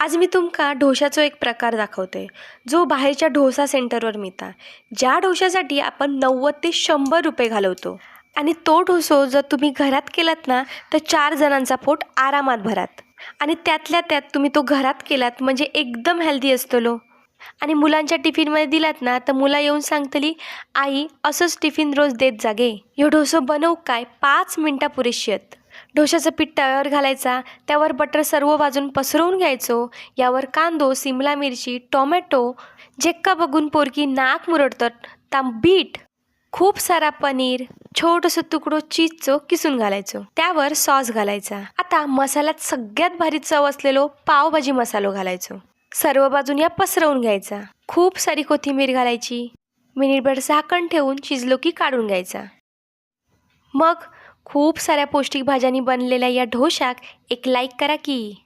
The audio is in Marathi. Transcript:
आज मी तुमका ढोशाचो एक प्रकार दाखवते. जो बाहेरच्या ढोसा सेंटरवर मिळता. ज्या ढोशासाठी आपण नव्वद ते शंभर रुपये घालवतो. आणि तो ढोसो जर तुम्ही घरात केलात ना तर चार जणांचा पोट आरामात भरात. आणि त्यातल्या त्यात तुम्ही तो घरात केलात म्हणजे एकदम हेल्दी असतलो. आणि मुलांच्या टिफिनमध्ये दिलात ना तर मुलं येऊन सांगतली आई असंच टिफिन रोज देत जागे. ह्यो ढोसो बनवू काय? पाच मिनटं पुरेशी आहेत ढोशाचं पीठ तव्यावर घालायचा त्यावर बटर सर्व बाजून पसरवून घ्यायचो. यावर कांदो सिमला मिरची टोमॅटो जेक्का बघून पोरकी नाक मुरडतात ताम बीट खूप सारा पनीर छोटंसं तुकडो चीजचं किसून घालायचो. त्यावर सॉस घालायचा. आता मसाल्यात सगळ्यात भारी चव असलेलो पावभाजी मसालो घालायचो. सर्व बाजून या पसरवून घ्यायचा. खूप सारी कोथिंबीर घालायची. मिनिटभर झाकण ठेवून शिजलो की काढून घ्यायचा. मग खूप साऱ्या पौष्टिक भाज्यांनी बनलेल्या या ढोशाक एक लाईक करा की.